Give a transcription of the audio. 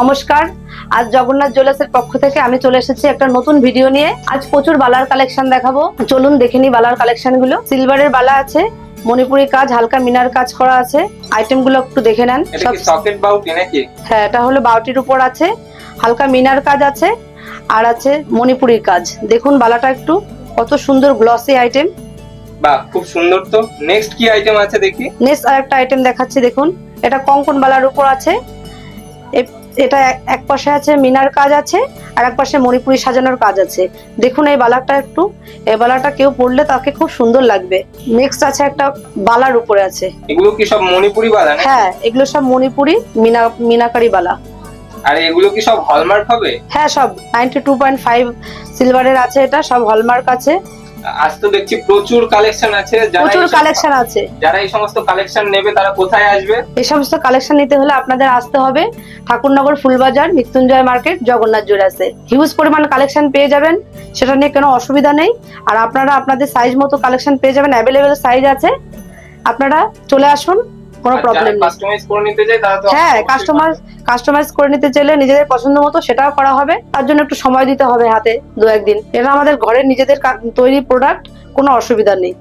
নমস্কার আজ জগন্নাথ জুয়েলার্সের পক্ষ থেকে আমি চলে এসেছি একটা নতুন ভিডিও নিয়ে। আজ প্রচুর বালার কালেকশন দেখাবো। চলুন দেখে নি বালার কালেকশনগুলো। সিলভারের বালা আছে মণিপুরি কাজ হালকা মিনার কাজ করা আছে। আইটেমগুলো একটু দেখে নেন। সব সকেট বাউটি নাকি? হ্যাঁ এটা হলো বাউটির উপর আছে। হালকা মিনার কাজ আছে আর আছে মণিপুরি কাজ। দেখুন বালাটা একটু কত সুন্দর গ্লসি আইটেম বাহ খুব সুন্দর তো। নেক্সট কি আইটেম আছে দেখি? নেক্সট আর একটা আইটেম দেখাচ্ছি দেখুন। এটা কঙ্কন বালার উপর আছে। এটা এক- পাশে আছে মিনার কাজ আছে আর এক পাশে মণিপুরি সাজানোর কাজ আছে। দেখুন এই বালাটা একটু। এই বালাটা কেউ পরলে তাকে খুব সুন্দর লাগবে। নেক্সট আছে একটা বালার উপরে আছে। এগুলো কি সব মণিপুরি বালা হ্যাঁ এগুলো সব মণিপুরি মিনা মিনাকারি বালা। আর এগুলো কি সব হলমার্ক হবে? হ্যাঁ সব। নাইনটি টু পয়েন্ট ফাইভ সিলভারের আছে এটা সব হলমার্ক আছে। আজ তো দেখছি প্রচুর কালেকশন আছে প্রচুর কালেকশন আছে। যারা এই সমস্ত কালেকশন নেবে তারা কোথায় আসবে? এই সমস্ত কালেকশন নিতে হলে আপনাদের আসতে হবে ঠাকুরনগর ফুলবাজার মৃত্যুঞ্জয় মার্কেট জগন্নাথ জুয়েলার্সে। হিউজ পরিমাণ কালেকশন পেয়ে যাবেন সেটা নিয়ে কোনো অসুবিধা নেই। আর আপনারা আপনাদের সাইজ মতো কালেকশন পেয়ে যাবেন অ্যাভেলেবেল সাইজ আছে। আপনারা চলে আসুন কোনো প্রবলেম নেই। কাস্টমাইজ করে নিতে চাই তারা হ্যাঁ কাস্টমার কাস্টমাইজ করে নিতে চাইলে নিজেদের পছন্দ মতো সেটাও করা হবে। তার জন্য একটু সময় দিতে হবে হাতে দু একদিন। এটা আমাদের ঘরের নিজেদের তৈরি প্রোডাক্ট কোনো অসুবিধা নেই।